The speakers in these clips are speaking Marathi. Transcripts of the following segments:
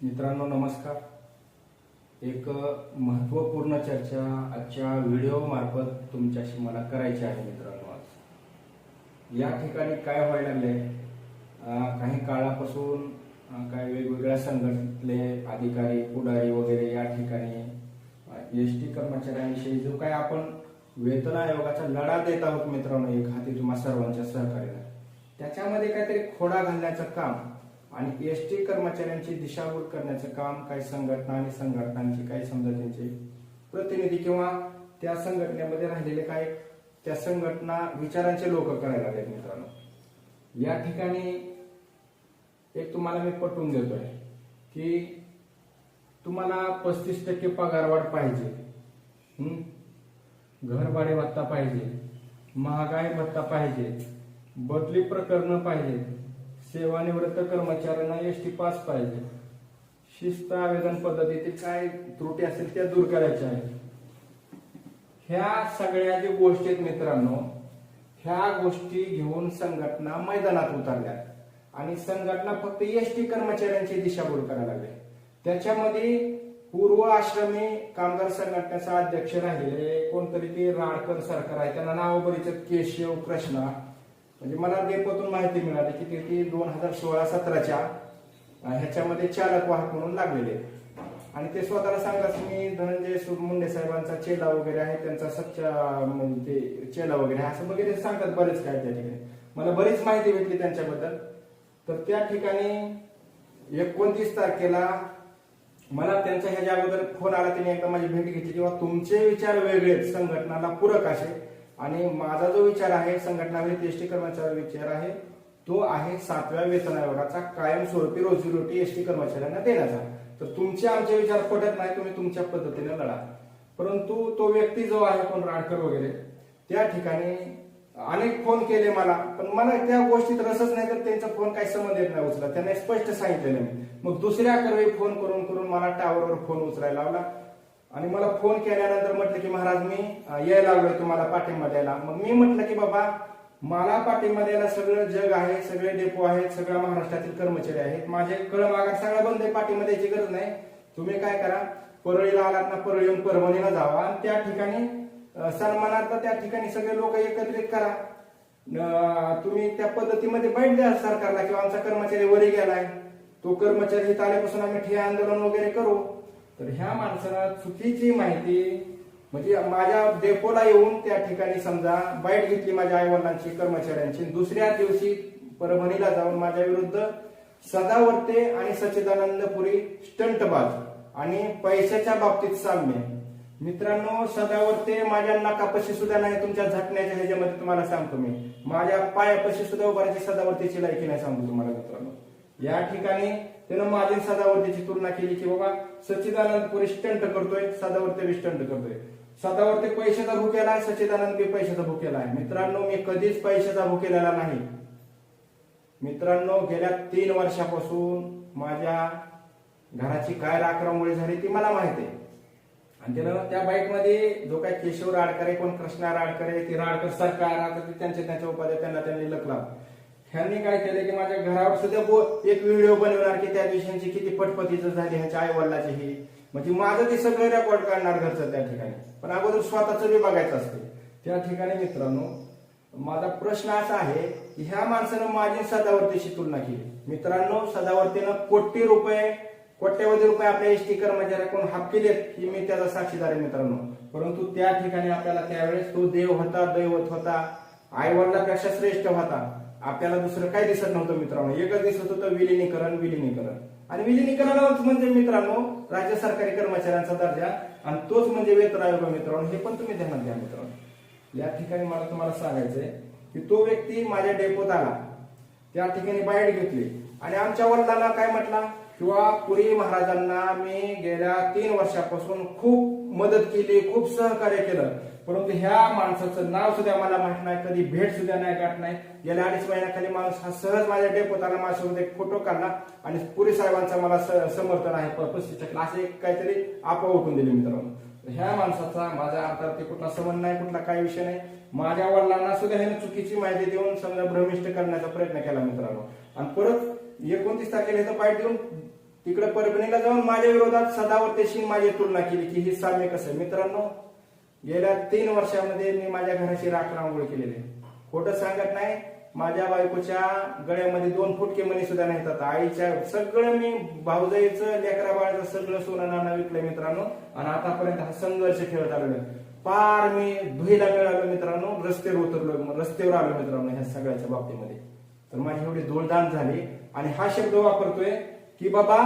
मित्रांनो नमस्कार. एक महत्त्वपूर्ण चर्चा आजच्या व्हिडिओ मार्फत तुमच्याशी मला करायची आहे मित्रांनो आज. या ठिकाणी काय व्हायला लागले काही काळापासून काही वेगवेगळ्या संघटनेतले अधिकारी पुढारी वगैरे या ठिकाणी एस टी कर्मचाऱ्यांविषयी जो काही आपण वेतन आयोगाचा लढा देत आहोत मित्रांनो एक हाती तुम्हा सर्वांच्या सहकार्याला. त्याच्यामध्ये काहीतरी खोडा घालण्याचं काम आणि एस टी कर्मचाऱ्यांची दिशाभूल करण्याचं काम काही संघटना आणि संघटनांची काही समजा त्यांचे प्रतिनिधी किंवा त्या संघटनेमध्ये राहिलेले काही त्या संघटना विचारांचे लोक करायला लागले मित्रांनो. या ठिकाणी एक तुम्हाला मी पटवून देतोय की तुम्हाला पस्तीस टक्के पगारवाढ पाहिजे. घरभाडे भत्ता पाहिजे. महागाई भत्ता पाहिजे. बदली प्रकरण पाहिजे. सेवानिवृत्त कर्मचाऱ्यांना एस टी पास पाहिजे. शिस्त आवेदन पद्धतीतील काय त्रुटी असेल त्या दूर करायच्या आहेत. ह्या सगळ्या ज्या गोष्टी आहेत मित्रांनो ह्या गोष्टी घेऊन संघटना मैदानात उतरल्या. आणि संघटना फक्त एस टी कर्मचाऱ्यांची दिशाभूल करायला लागली त्याच्यामध्ये पूर्व आश्रमी कामगार संघटनेचा अध्यक्ष राहिले कोणतरी ते राडकर सरकार आहे. त्यांना नाव परिचित केशव कृष्णा. म्हणजे मला डेपोतून माहिती मिळाली की ते ती दोन हजार सोळा सतराच्या ह्याच्यामध्ये चालक वाहक म्हणून लागलेले. आहेत. आणि ते स्वतःला सांगतात मी धनंजय मुंडे साहेबांचा चेला वगैरे आहे त्यांचा सच्चा म्हणजे ते चेला वगैरे आहे. असं वगैरे सांगतात बरेच काय त्या ठिकाणी. मला बरीच माहिती भेटली त्यांच्याबद्दल. तर त्या ठिकाणी एकोणतीस तारखेला मला त्यांच्या ह्याच्या अगोदर फोन आला त्यांनी एकदा माझी भेट घेतली किंवा तुमचे विचार वेगळे आहेत, संघटनाला पूरक असे. आणि माझा जो विचार आहे संघटनावरील एसटी कर्मचाऱ्याचा विचार आहे तो आहे सातव्या वेतन आयोगाचा कायमस्वरूपी रोजीरोटी एसटी कर्मचाऱ्यांना देण्याचा. तर तुमचे आमचे विचार पटत नाही तुम्ही तुमच्या पद्धतीने लढा. परंतु तो व्यक्ती जो आहे कोण राडकर वगैरे त्या ठिकाणी अनेक फोन केले मला पण मला त्या गोष्टीत रसच नाही तर त्यांचा फोन काही संबंध येत नाही उचला त्यांनी स्पष्ट सांगितलेलं मी. मग दुसऱ्या कर्वे फोन करून करून मला टावरवर फोन उचलायला लावला. आणि मला फोन केल्यानंतर म्हटलं की महाराज मी यायला लागलोय तुम्हाला पाठिंबा द्यायला. मग मी म्हटलं की बाबा मला पाठिंबा द्यायला सगळं जग आहे सगळे डेपो आहेत सगळ्या महाराष्ट्रातील कर्मचारी आहेत. माझे कळमागार सगळं बंद आहे पाठिंबा द्यायची गरज नाही. तुम्ही काय करा परळीला आलात ना परळी येऊन परभणीला जावा. आणि त्या ठिकाणी सन्मानार्थ त्या ठिकाणी सगळे लोक एकत्रित करा. तुम्ही त्या पद्धतीमध्ये बैठ द्या सरकारला किंवा आमचा कर्मचारी वरी गेलाय. तो कर्मचारी आल्यापासून आम्ही ठिया आंदोलन वगैरे करू. तर ह्या माणसाला चुकीची माहिती म्हणजे माझ्या डेपोला येऊन त्या ठिकाणी समजा बाईट घेतली माझ्या आईवडिलांची कर्मचाऱ्यांची दुसऱ्या दिवशी परभणीला जाऊन माझ्या विरुद्ध सदावर्ते आणि सच्चिदानंदपुरी स्टंटबाज आणि पैशाच्या बाबतीत साम्य. मित्रांनो सदावरते माझ्या नकापशी सुद्धा नाही तुमच्या झटण्याच्या ह्याच्यामध्ये तुम्हाला सांगतो मी. माझ्या पायापाशी सुद्धा उभारायची सदावर्तीची लायकी नाही सांगतो तुम्हाला मित्रांनो. या ठिकाणी त्यानं माझी सदावर्तीची तुलना केली की बाबा सच्चिदानंद पुरी स्टंट करतोय सदावर्ती बी स्टंट करतोय. सदावर्ती पैशाचा भुकेला आहे सच्चिदानंद बी पैशाचा भुकेला आहे. मित्रांनो मी कधीच पैशाचा भुकेलेला नाही. मित्रांनो गेल्या तीन वर्षापासून माझ्या घराची काय राखरामुळे झाली ती मला माहिती आहे. आणि त्यानं त्या बाईकमध्ये जो काय केशव राडकर आहे कोण कृष्णा राडकर आहे ते राडकर सरकार आता ते त्यांचे त्यांच्या उपाध्याय त्यांना त्यांनी लकला ह्यांनी काय केलं की माझ्या घरावर सुद्धा एक व्हिडिओ बनवणार की त्या दिवसांची किती पटपतीचं झाली ह्याच्या आई वडिलाची ही. म्हणजे माझं ते सगळं रेकॉर्ड काढणार घरचं त्या ठिकाणी. पण अगोदर स्वतःच बी बघायचं असते. त्या ठिकाणी मित्रांनो माझा प्रश्न असा आहे की ह्या माणसानं माझी सदावर्तीशी तुलना केली. मित्रांनो सदावर्तीनं कोटी रुपये कोट्यवधी रुपये आपल्या एस टी कर्मचाऱ्याकडून हाफ केलेत ही मी त्याचा साक्षीदार आहे मित्रांनो. परंतु त्या ठिकाणी आपल्याला त्यावेळेस तो देव होता दैवत होता आई वडिलापेक्षा श्रेष्ठ होता. आपल्याला दुसरं काय दिसत नव्हतं मित्रांनो. एकच दिसत होतं विलिनीकरण विलिनीकरण. आणि विलिनीकरणाच म्हणजे मित्रांनो राज्य सरकारी कर्मचाऱ्यांचा दर्जा आणि तोच म्हणजे वेतन आयोग मित्रांनो. हे पण तुम्ही ध्यानात घ्या मित्रांनो. या ठिकाणी मला तुम्हाला सांगायचंय की तो व्यक्ती माझ्या डेपोत आला. त्या ठिकाणी बाईट घेतली. आणि आमच्या वडिलांना काय म्हटला? किंवा पुरी महाराजांना मी गेल्या तीन वर्षापासून खूप मदत केली खूप सहकार्य केलं. परंतु ह्या माणसाचं नाव सुद्धा मला माहीत नाही कधी भेट सुद्धा नाही गाठ नाही. गेल्या अडीच महिन्याखाली माणूस हा सहज माझ्या डेपोत आला माझ्यासोबत एक फोटो काढला आणि पुरी साहेबांचा मला स- समर्थन आहे. प- पस्तीस टक्के असे एक काहीतरी आपा उठून दिली मित्रांनो. ह्या माणसाचा माझ्या अर्थात कुठला संबंध नाही कुठला काही विषय नाही. माझ्या वडिलांना सुद्धा ह्याने चुकीची माहिती देऊन समजा भ्रमिष्ट करण्याचा प्रयत्न केला मित्रांनो. आणि परत एकोणतीस तारखेला इथं पाय देऊन तिकडे परभणीला जाऊन माझ्या विरोधात सदावर्तेशी माझी तुलना केली की हे साम्य कसं मित्रांनो गेल्या तीन वर्षामध्ये मी माझ्या घराची राख रांगोळी केलेली आहे. खोटं सांगत नाही माझ्या बायकोच्या गळ्यामध्ये दोन फुटके मणी सुद्धा नाहीतात आईच्या सगळं मी भाऊजाईचं लेकरा बाळाचं सगळं सोनं नाणं विकलंय मित्रांनो. आणि आतापर्यंत हा संघर्ष खेळत आलेलो पार मी भुईला मिळालो मित्रांनो रस्त्यावर उतरलो रस्त्यावर आलो मित्रांनो ह्या सगळ्याच्या बाबतीमध्ये. तर माझी एवढी दोडदान झाली आणि हा शब्द वापरतोय की बाबा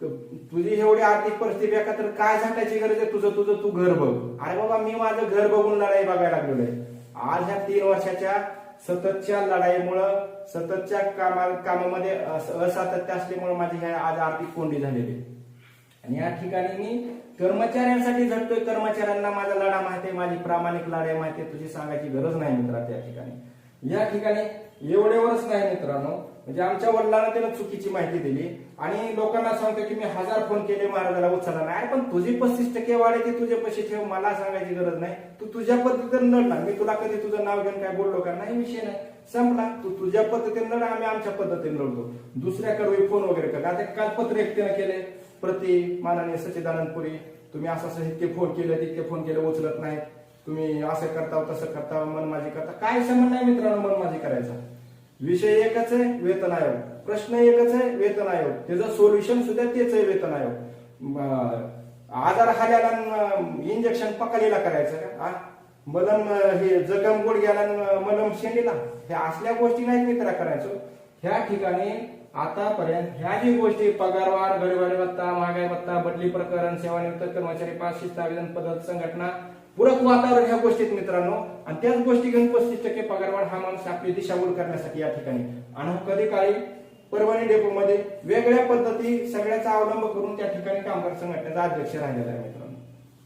तुझी एवढी आर्थिक परिस्थिती आहे का तर काय सांगायची गरज आहे? तुझं तुझं तू घर बघ. अरे बाबा मी माझं घर बघून लढाई बघायला लागलेलो आहे आज ह्या तीन वर्षाच्या सततच्या लढाईमुळं सततच्या कामा कामामध्ये असातत्य असल्यामुळे माझी ह्या आज आर्थिक कोंडी झालेली आहे. आणि या ठिकाणी मी कर्मचाऱ्यांसाठी झटतोय कर्मचाऱ्यांना माझा लढा माहिती आहे माझी प्रामाणिक लढाई माहिती आहे. तुझी सांगायची गरज नाही मित्रा त्या ठिकाणी. या ठिकाणी एवढेवरच नाही मित्रांनो. म्हणजे आमच्या वडिलांना त्यानं चुकीची माहिती दिली. आणि लोकांना सांगतो की मी हजार फोन केले महाराजाला उचलला नाही पण तुझी पस्तीस टक्के वाढ ते तुझे पैसे ठेव मला सांगायची गरज नाही. तू तुझ्या पद्धतीने लढला मी तुला कधी तुझं नाव घेऊन काय बोललो का? नाही विषय नाही. संपला. तू तुझ्या पद्धतीने लढा आम्ही आमच्या पद्धतीने लढतो दुसऱ्याकडे फोन वगैरे कर आता काल पत्र एकट्यानं केले प्रति माननीय सच्चिदानंद पुरी तुम्ही असं असं इतके फोन केले तितके फोन केले उचलत नाहीत. तुम्ही असं करता तसं करता मनमाजी करता. काय संबंध नाही मित्रांनो मनमाजी करायचा. विषय एकच आहे वेतन आयोग. प्रश्न एकच आहे वेतन आयोग. त्याचं सोल्युशन सुद्धा तेच आहे वेतन आयोग. आजार झाल्याला इंजेक्शन पकडलेला करायचं का? मलम हे जखम गुडघ्याला अन् मलम शेंडीला. हे असल्या गोष्टी नाहीत मित्रा करायचो. ह्या ठिकाणी आतापर्यंत ह्या जी गोष्टी पगारवाढ गरीबारी भत्ता महागाई भत्ता बदली प्रकरण सेवानिवृत्त कर्मचारी पाचशे शिस्त आवेदन पद्धत संघटना पूरक वातावरण ह्या गोष्टीत मित्रांनो. आणि त्याच गोष्टी घेऊन पस्तीस टक्के पगारवाढ हा माणूस आपली दिशाभूल करण्यासाठी या ठिकाणी. आणि कधी काळी परभणी डेपोमध्ये वेगळ्या पद्धती सगळ्याचा अवलंब करून त्या ठिकाणी कामगार संघटनेचा अध्यक्ष राहिलेला आहे मित्रांनो.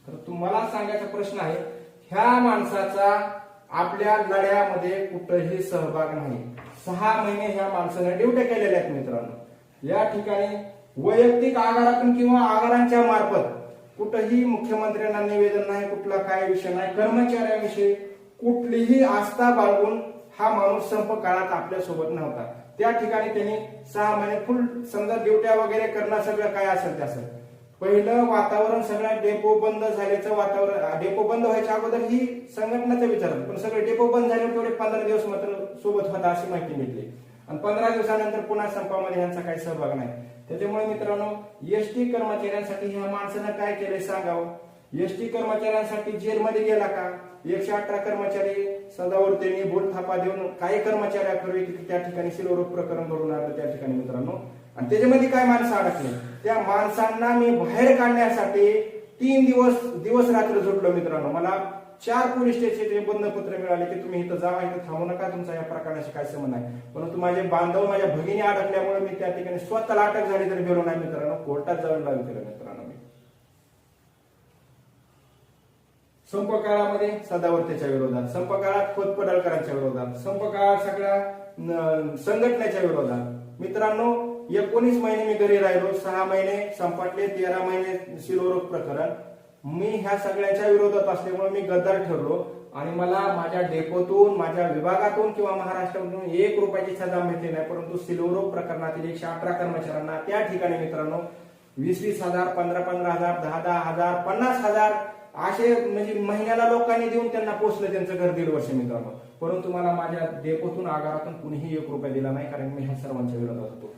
तर तुम्हाला सांगायचा प्रश्न आहे ह्या माणसाचा आपल्या लढ्यामध्ये कुठंही सहभाग नाही. सहा महिने ह्या माणसाने ड्युट्या केलेल्या आहेत मित्रांनो. या ठिकाणी वैयक्तिक आगारातून किंवा आगारांच्या मार्फत कुठंही मुख्यमंत्र्यांना निवेदन नाही कुठला काय विषय नाही कर्मचाऱ्यांविषयी कुठलीही आस्था बाळगून हा माणूस संप काळात आपल्यासोबत नव्हता. त्या ठिकाणी त्यांनी सहा महिने फुल समजा ड्युट्या वगैरे करणं सगळं काय असेल ते असेल. पहिलं वातावरण सगळं डेपो बंद झाल्याचं वातावरण डेपो बंद व्हायच्या अगोदर ही संघटनाचा विचार पण सगळे डेपो बंद झाल्यावर तेवढे पंधरा दिवस मात्र सोबत होता अशी माहिती मिळते आणि पंधरा दिवसानंतर पुन्हा संपामध्ये यांचा काही सहभाग नाही. त्याच्यामुळे मित्रांनो एसटी कर्मचाऱ्यांसाठी ह्या माणसानं काय केलंय सांगावं? एसटी कर्मचाऱ्यांसाठी जेलमध्ये गेला का? एकशे अठरा कर्मचारी सदावर त्यांनी बोट थापा देऊन काही कर्मचाऱ्यापूर्वी त्या ठिकाणी शिलोरोग प्रकरण घडून आलं त्या ठिकाणी मित्रांनो. आणि त्याच्यामध्ये काय माणसं अडकले? त्या माणसांना मी बाहेर काढण्यासाठी तीन दिवस दिवस रात्र झोडलो मित्रांनो. मला चार पोलीस स्टेशनचे बंधपत्र मिळाले की तुम्ही इथं जावा इथं थांबू नका तुमचा या प्रकरणाशी काय संबंध आहे. परंतु माझे बांधव माझ्या भगिनी अडकल्यामुळे मी त्या ठिकाणी स्वतःला अटक झाली तरी गेलो नाही मित्रांनो. कोर्टात जाऊन लागलो केलं मित्रांनो मी. संप काळामध्ये सदावर्तेच्या विरोधात संप काळात खोत पडळकरांच्या विरोधात संप काळात सगळ्या संघटनेच्या विरोधात. मित्रांनो एकोणीस महिने मी घरी राहिलो सहा महिने संपाटले तेरा महिने शिरोरोग प्रकरण. मी ह्या सगळ्याच्या विरोधात असल्यामुळे मी गद्दार ठरलो आणि मला माझ्या डेपोतून माझ्या विभागातून किंवा महाराष्ट्रातून एक रुपयाची सजा मिळते नाही परंतु सिलोरोग प्रकरणातील एकशे अठरा कर्मचाऱ्यांना त्या ठिकाणी मित्रांनो वीस वीस हजार पंधरा पंधरा हजार दहा दहा हजार पन्नास हजार असे म्हणजे महिन्याला लोकांनी देऊन त्यांना पोचलं त्यांचं घर दीड वर्ष मित्रांनो. परंतु मला माझ्या डेपोतून आगारातून कुणीही एक रुपया दिला नाही कारण मी ह्या सर्वांच्या विरोधात होतो.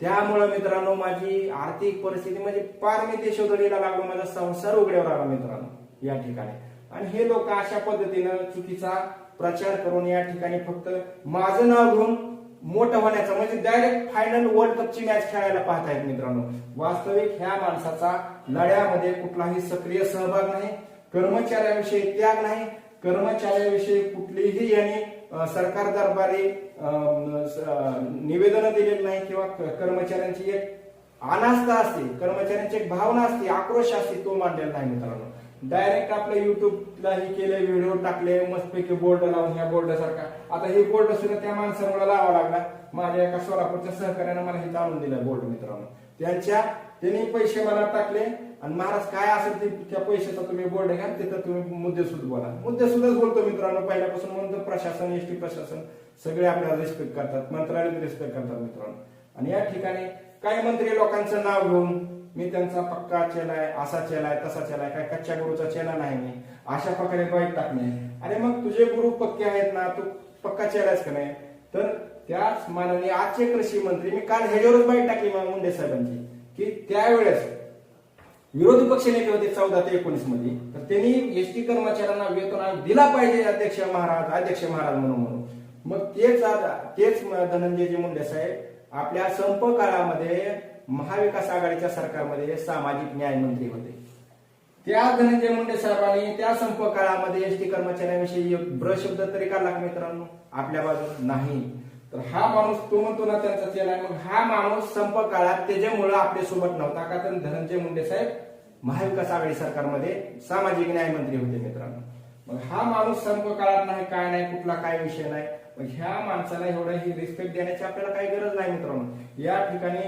त्यामुळं मित्रांनो माझी आर्थिक परिस्थिती म्हणजे पार मी देशोधडीला लागलो माझा संसार उघड्यावर आला मित्रांनो या ठिकाणी. आणि हे लोक अशा पद्धतीनं चुकीचा प्रचार करून या ठिकाणी फक्त माझं नाव घेऊन मोठं होण्याचा म्हणजे डायरेक्ट फायनल वर्ल्ड कपची मॅच खेळायला पाहतायत मित्रांनो. वास्तविक ह्या माणसाचा लढ्यामध्ये कुठलाही सक्रिय सहभाग नाही कर्मचाऱ्याविषयी त्याग नाही कर्मचाऱ्याविषयी कुठलीही याने सरकार दरबारी निवेदन दिलेलं नाही किंवा कर्मचाऱ्यांची एक अनास्था असते कर्मचाऱ्यांची एक भावना असते आक्रोश असते तो मांडलेला नाही मित्रांनो. डायरेक्ट आपल्या युट्यूबला हे केले व्हिडिओ टाकले मस्तपैकी बोर्ड लावून ह्या बोर्ड सारखा. आता हे बोर्ड सुद्धा त्या माणसामुळे लावा लागला. माझ्या एका सोलापूरच्या सहकार्यानं मला हे जाणून दिलं बोर्ड मित्रांनो. त्यांच्या त्यांनी पैसे मला टाकले. आणि महाराज काय असेल ते त्या पैशाचा तुम्ही बोर्ड घ्या तिथं तुम्ही मुद्देसूद बोला. मुद्देसूदच बोलतो मित्रांनो. पहिल्यापासून म्हणतो प्रशासन एस टी प्रशासन सगळे आपल्याला रिस्पेक्ट करतात. मंत्रालय रिस्पेक्ट करतात मित्रांनो. आणि या ठिकाणी काही मंत्री लोकांचं नाव घेऊन मी त्यांचा पक्का चेलाय असा चेलाय तसा चेलाय काय कच्च्या गुरुचा चेला नाही मी. अशा प्रकारे वाईट टाकणे आणि मग तुझे गुरु पक्के आहेत ना तू पक्का चेलायस का नाही? तर त्याच माननीय आजचे कृषी मंत्री मी काल ह्याच्यावरच बाईट टाकली मग मुंडे साहेबांची. की त्यावेळेस विरोधी पक्ष नेते होते चौदा ते एकोणीसमध्ये. तर त्यांनी एसटी कर्मचाऱ्यांना वेतन आयोग दिला पाहिजे अध्यक्ष महाराज अध्यक्ष महाराज म्हणून म्हणून. मग तेच तेच धनंजयजी मुंडे साहेब आपल्या संप काळामध्ये महाविकास आघाडीच्या सरकारमध्ये सामाजिक न्याय मंत्री होते. त्या धनंजय मुंडे साहेबांनी त्या संप काळामध्ये एसटी कर्मचाऱ्यांविषयी ब्र शब्द तरी काढला मित्रांनो? आपल्या बाजूला नाही. तर हा माणूस तो म्हणतो ना त्यांचा चेला आहे. मग हा माणूस संप काळात त्याच्यामुळं आपल्यासोबत नव्हता का? तर धनंजय मुंडे साहेब महाविकास आघाडी सरकारमध्ये सामाजिक न्याय मंत्री होते मित्रांनो. मग हा माणूस संप काळात नाही काय नाही कुठला काय विषय नाही. मग ह्या माणसाला एवढं ही रिस्पेक्ट देण्याची आपल्याला काही गरज नाही मित्रांनो. या ठिकाणी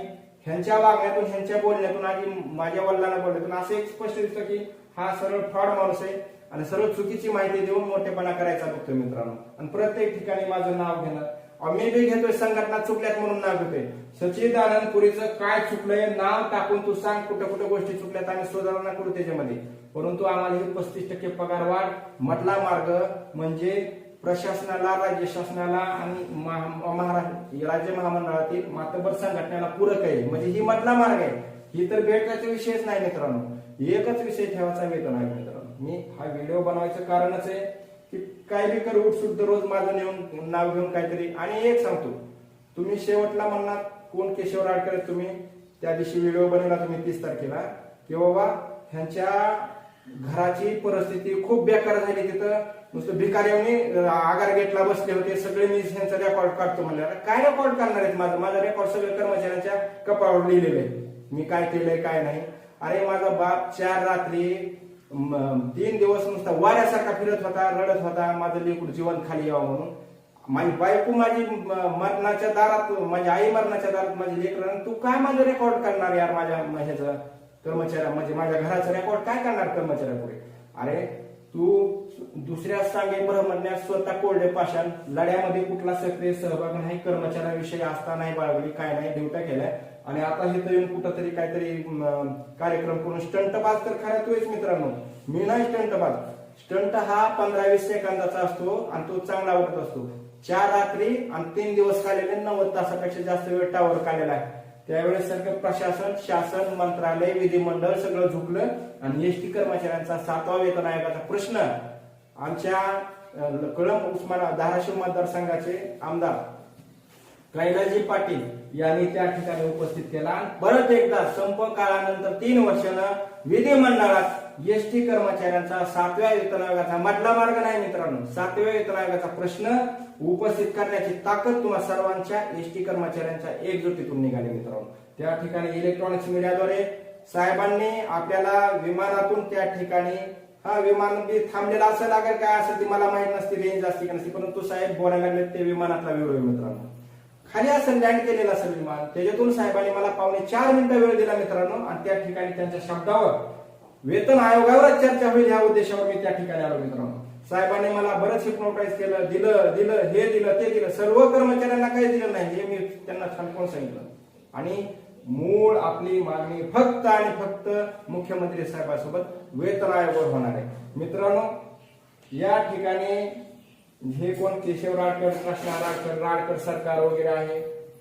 ह्यांच्या वागण्यातून ह्यांच्या बोलण्यातून आणि माझ्या वडिलांना बोलण्यातून असं एक स्पष्ट दिसतं की हा सरळ फ्रॉड माणूस आहे आणि सरळ चुकीची माहिती देऊन मोठेपणा करायचा बघतोय मित्रांनो. आणि प्रत्येक ठिकाणी माझं नाव घेणं मी बी घेतोय संघटना चुकल्यात म्हणून नाव घेतोय. सच्चिदानंद पुरीचं काय चुकलंय नाव टाकून तू सांग कुठं कुठं गोष्टी चुकल्यात आणि सुधारणा करू त्याच्यामध्ये. परंतु आम्हाला ही पस्तीस टक्के पगार वाढ मधला मार्ग म्हणजे प्रशासनाला राज्य शासनाला आणि महा- महाराष्ट्र राज्य महामंडळातील मातबर संघटनेला पूरक आहे. म्हणजे ही मधला मार्ग आहे. ही तर भेटायचा विषयच नाही मित्रांनो. एकच विषय ठेवायचा वेतन आहे मित्रांनो. मी हा व्हिडिओ बनवायचं कारणच आहे. काय बी कर उठसूट दररोज रोज माझं नेऊन नाव घेऊन काहीतरी. आणि एक सांगतो तुम्ही शेवटला म्हणणार कोण केशव राडकर आहेत तुम्ही? त्या दिवशी व्हिडिओ बनवला तुम्ही तीस तारखेला. की बाबा ह्यांच्या घराची परिस्थिती खूप बेकार झाली तिथं. नुसतं भिकाऱ्याने आगार गेटला बसले होते. सगळे मी ह्यांचा रेकॉर्ड काढतो म्हणलं. काय रेकॉर्ड करणार आहेत माझं? माझा रेकॉर्ड सगळे कर्मचाऱ्यांच्या कपाळावर लिहिलेलं आहे. मी काय केलंय काय नाही. अरे माझा बाप चार रात्री तीन दिवस नुसता वाऱ्यासारखा फिरत होता रडत होता माझं लेकूड जीवन खाली यावं म्हणून. माझी बायको माझी मरणाच्या दारात माझी आई मरणाच्या दारात माझी लेकर तू काय माझं रेकॉर्ड करणार यार माझ्या ह्याचं कर्मचाऱ्या म्हणजे माझ्या घराचं रेकॉर्ड काय करणार कर्मचाऱ्यापुढे? अरे तू दुसऱ्या सांगे ब्रह्मण्यास स्वतः कोरडे पाषाण लढ्यामध्ये कुठला सक्रिय सहभाग नाही कर्मचाऱ्याविषयी आस्था नाही बाळगली काय नाही ड्युट्या केलाय. आणि आता हे तर येऊन कुठंतरी काहीतरी कार्यक्रम करून स्टंटबाज तर खरा तोच मित्रांनो. मी नाही स्टंटबाज. स्टंट हा पंधरा वीस सेकंदाचा असतो आणि तो चांगला वाटत असतो. चार रात्री आणि तीन दिवस काढलेले नव्वद तासापेक्षा जास्त वेळ टावर काढलेला आहे. त्यावेळेस सगळं प्रशासन शासन मंत्रालय विधिमंडळ सगळं झुकलं आणि एसटी कर्मचाऱ्यांचा सातवा वेतन आयोगाचा प्रश्न आमच्या कळंब उस्माना धाराशिव मतदारसंघाचे आमदार कैलाजी पाटील यांनी त्या ठिकाणी उपस्थित केला. आणि परत एकदा संप काळानंतर तीन वर्षानं विधिमंडळात एसटी कर्मचाऱ्यांचा सातव्या वेतन आयोगाचा मधला मार्ग नाही मित्रांनो सातव्या वेतन आयोगाचा प्रश्न उपस्थित करण्याची ताकद तुम्हा सर्वांच्या एस टी कर्मचाऱ्यांच्या एकजुटीतून निघाली मित्रांनो. त्या ठिकाणी इलेक्ट्रॉनिक्स मीडियाद्वारे साहेबांनी आपल्याला विमानातून त्या ठिकाणी हा विमान थांबलेला असेल अगर काय असेल ती मला माहीत नसते रेंज असते की नसते परंतु साहेब बोलायला लागले ते विमानातला व्हिडिओ मित्रांनो. खाली असेल लँड केलेलं असेल विमान. त्याच्यातून साहेबांनी मला पावणे चार मिनिटं वेळ दिला मित्रांनो आणि त्या ठिकाणी त्यांच्या शब्दावर वेतन आयोगावरच चर्चा होईल या उद्देशावर मी त्या ठिकाणी आलो मित्रांनो. साहेबांनी मला बरंच हिप्नोटाईज केलं दिलं दिलं हे दिलं ते दिलं. सर्व कर्मचाऱ्यांना काही दिलं नाही हे मी त्यांना छानपण सांगितलं. आणि मूळ आपली मागणी फक्त आणि फक्त मुख्यमंत्री साहेबांसोबत वेतन आयोगावर होणार आहे. मित्रांनो या ठिकाणी हे कोण केशव राडकर कृष्णा राडकर राडकर सरकार वगैरे आहे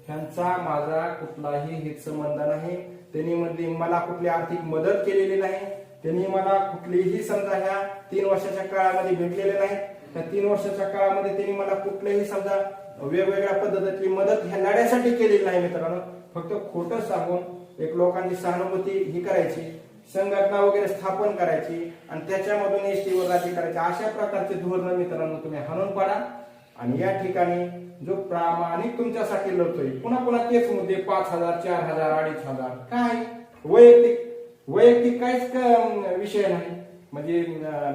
ह्यांचा माझा कुठलाही हित संबंध नाही. त्यांनी मध्ये मला कुठली आर्थिक मदत केलेली नाही. त्यांनी मला कुठलीही समजा ह्या तीन वर्षाच्या काळामध्ये भेटलेले नाही त्या तीन वर्षाच्या काळामध्ये त्यांनी मला कुठलेही समजा वेगवेगळ्या पद्धतीतली मदत ह्या लढ्यासाठी केलेली नाही मित्रांनो. फक्त खोटं सांगून एक लोकांची सहानुभूती ही करायची संघटना वगैरे स्थापन करायची आणि त्याच्यामधून एसटी वर राज्य करायची. अशा प्रकारचे धोरण मित्रांनो तुम्ही हाणून पाडा. आणि या ठिकाणी जो प्रामाणिक तुमच्यासाठी लढतोय पुन्हा पुन्हा तेच मुद्दे पाच हजार चार हजार अडीच हजार काय? वैयक्तिक वैयक्तिक काहीच क- विषय नाही. म्हणजे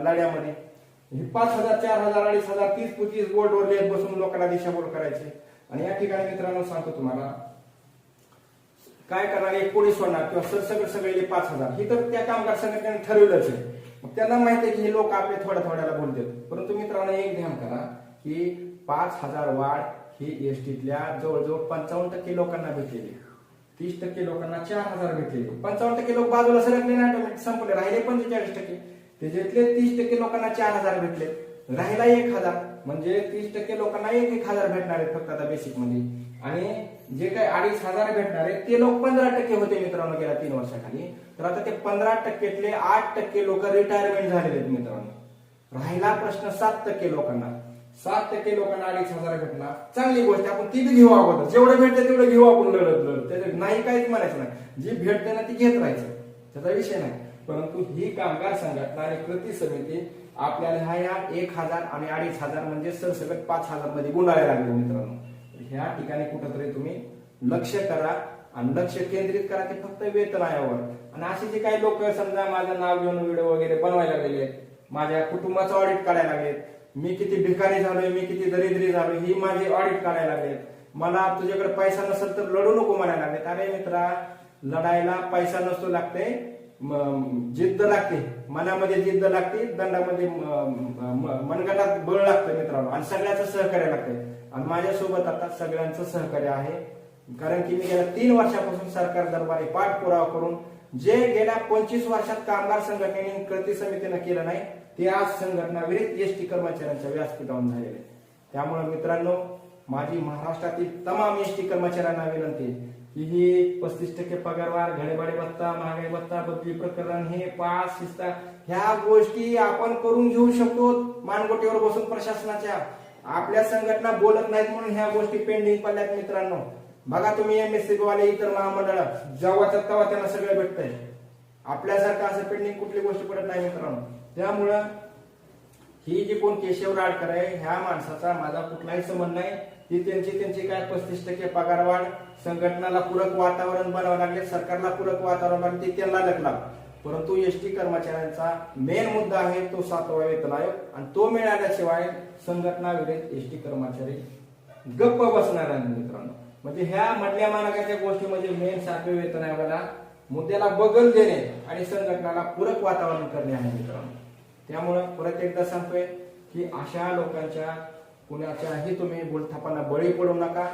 लढ्यामध्ये. हे पाच हजार चार हजार अडीच हजार तीस पस्तीस बोर्डवर लेत बसून लोकांना दिशाभूल करायचे. आणि या ठिकाणी मित्रांनो सांगतो तुम्हाला काय करणार? एक होणार सोडणार किंवा सरसगट सगळे पाच हजार. हे तर त्या कामगार संघटनेने ठरवलंच आहे. मग त्यांना माहिती आहे की हे लोक आपले थोड्या थोड्याला बोलतात परंतु मित्रांनो एक ध्यान करा की पाच हजार वाढ ही एसटीतल्या जवळजवळ पंचावन्न टक्के लोकांना भेटलेली तीस टक्के लोकांना चार हजार भेटलेले पंचावन्न टक्के लोक बाजूला सरकले नाही ऑटोमॅटिक संपले. राहिले पंचेचाळीस टक्के. त्याच्यातले तीस टक्के लोकांना चार हजार भेटले. राहिला एक हजार. म्हणजे तीस टक्के लोकांना एक एक हजार भेटणार आहेत फक्त आता बेसिकमध्ये. आणि जे काही अडीच हजार भेटणार आहे ते लोक पंधरा टक्के होते मित्रांनो गेल्या तीन वर्षाखाली. तर आता ते पंधरा टक्केतले आठ टक्के लोक रिटायरमेंट झालेले आहेत मित्रांनो. राहिला प्रश्न सात टक्के लोकांना. सात टक्के लोकांना अडीच हजार भेटणार. चांगली गोष्ट आपण ती बी घेऊ अगोदर. जेवढं भेटतं तेवढं घेऊ आपण लढत लढत. त्याच्यात नाही काहीच म्हणायचं नाही. जी भेटते ना ती घेत राहायचं. त्याचा विषय नाही. परंतु ही कामगार संघटना आणि कृती समिती आपल्याला ह्या एक हजार आणि अडीच हजार म्हणजे सरसकट पाच हजारमध्ये गुंडाळायला लागले मित्रांनो. ह्या ठिकाणी कुठंतरी तुम्ही लक्ष करा आणि लक्ष केंद्रित करा. ते फक्त वेतन आयोगावर. आणि असे जे काही लोक समजा माझं नाव घेऊन व्हिडिओ वगैरे बनवायला गेले आहेत माझ्या कुटुंबाचं ऑडिट काढायला लागलेत मी किती भिकारी झालोय मी किती दरिद्री झालोय ही माझी ऑडिट काढायला लागलेत मला तुझ्याकडे पैसा नसेल तर लढू नको म्हणायला लागलेत अरे मित्रा लढायला पैसा नसतो लागते जिद्द लागते. मनामध्ये जिद्द लागते दंडामध्ये म- मनगटात बळ लागतं मित्रांनो. आणि सगळ्याचं सहकार्य लागतंय. आणि माझ्यासोबत आता सगळ्यांचं सहकार्य आहे. कारण की मी गेल्या तीन वर्षापासून सरकार दरबारी पाठपुरावा करून जे गेल्या पंचवीस वर्षात कामगार संघटनेने कृती समितीनं केलं नाही ते आज संघटना विरहित एसटी कर्मचाऱ्यांच्या व्यासपीठावरून झालेले त्यामुळे मित्रांनो माझी महाराष्ट्रातील तमाम एसटी कर्मचाऱ्यांना विनंती ही पस्तीस टक्के पगारवाढ घडेबाडे भत्ता महागाई भत्ता बदली प्रकरण हे पास शिस्ता ह्या गोष्टी आपण करून घेऊ शकतो मानगोटीवर बसून प्रशासनाच्या. आपल्या संघटना बोलत नाहीत म्हणून ह्या गोष्टी पेंडिंग पडल्यात मित्रांनो. बघा तुम्ही एमएससी वाले इतर महामंडळ जेव्हा तेव्हा त्यांना सगळं भेटतंय. आपल्यासारखं असं पेंडिंग कुठली गोष्ट पडत नाही मित्रांनो. त्यामुळं ही जी कोण केशव राडकर आहे ह्या माणसाचा माझा कुठलाही संबंध नाही. ती त्यांची त्यांची काय पस्तीस टक्के पगारवाढ संघटनाला पूरक वातावरण बनावं लागले सरकारला पूरक वातावरण बनवलं, त्याला त्यांना लटला परंतु एसटी कर्मचाऱ्यांचा मेन मुद्दा आहे तो सातवा वेतन आयोग. आणि तो मिळाल्याशिवाय संघटना विरुद्ध एसटी कर्मचारी गप्प बसणार आहे मित्रांनो. म्हणजे ह्या मधल्या मानकाच्या गोष्टी म्हणजे मेन सातवे वेतन आयोगाला मुद्द्याला बगल देणे आणि संघटनाला पूरक वातावरण करणे आहे मित्रांनो. त्यामुळं परत एकदा सांगतोय की अशा लोकांच्या कुणाच्याही तुम्ही बोलथापांना बळी पडू नका.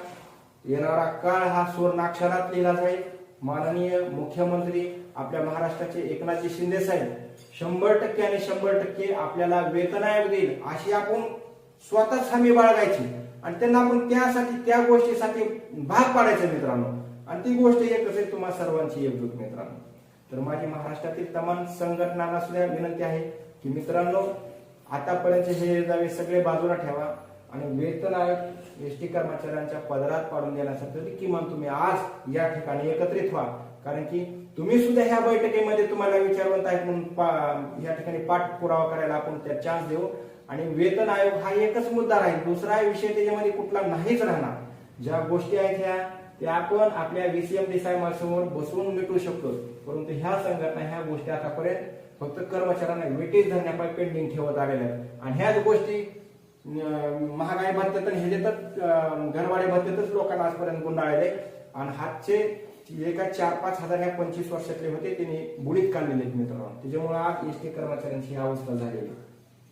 येणारा काळ हा सुवर्णाक्षरात लिहिला जाईल माननीय मुख्यमंत्री आपल्या महाराष्ट्राचे एकनाथजी शिंदे साहेब शंभर टक्के आणि शंभर टक्के आपल्याला वेतन आयोग देईल अशी आपण स्वतःच हमी बाळगायची. आणि त्यांना आपण त्यासाठी त्या गोष्टीसाठी भाग पाडायचं मित्रांनो. आणि ती गोष्ट एकच आहे तुम्हाला सर्वांची एकजूट मित्रांनो. तर माझी महाराष्ट्रातील तमाम संघटनांना सुद्धा विनंती आहे की मित्रांनो आतापर्यंत हे जावे सगळे बाजूला ठेवा. आणि वेतन आयोग एस टी कर्मचाऱ्यांच्या पदरात पाडून देण्यासाठी किमान तुम्ही आज या ठिकाणी एकत्रित व्हा. कारण की तुम्ही सुद्धा ह्या बैठकीमध्ये तुम्हाला विचारवंत आहेत म्हणून पा- या ठिकाणी पाठपुरावा करायला आपण त्या चान्स देऊ. आणि वेतन आयोग हा एकच मुद्दा राहील दुसरा विषय त्याच्यामध्ये कुठला नाहीच राहणार. ज्या गोष्टी आहेत ह्या त्या आपण आपल्या व्हीसीएम देसाई समोर बसवून मिटवू शकतो. परंतु ह्या संघटना ह्या गोष्टी आतापर्यंत फक्त कर्मचाऱ्यांना वेटेज धरण्यापासून पेंडिंग ठेवत आलेल्या आहेत. आणि ह्याच गोष्टी महागाई भत्त्यात आणि ह्याच्यातच अं, घरवाडे भत्त्यातच लोकांना आजपर्यंत गुंडाळले. आणि हातचे एका चार पाच हजार ह्या पंचवीस वर्षातले होते त्यांनी बुडीत काढलेले आहेत मित्रांनो. त्याच्यामुळे आज एस टी कर्मचाऱ्यांची ही अवस्था झालेली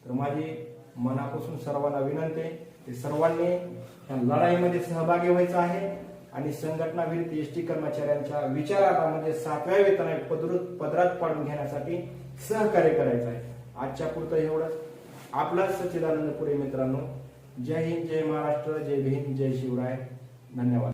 तर माझी मनापासून सर्वांना विनंती आहे सर्वांनी या लढाईमध्ये सहभागी व्हायचं आहे आणि संघटना विरुद्ध एस टी कर्मचाऱ्यांच्या विचारामध्ये म्हणजे सातव्या वेतन पदरात पाडून घेण्यासाठी सहकार्य करायचं आहे. आजच्या पुरतं एवढंच. आपला सच्चिदानंद पुरे मित्रांनो. जय हिंद जय महाराष्ट्र जय भीम जय शिवराय. धन्यवाद.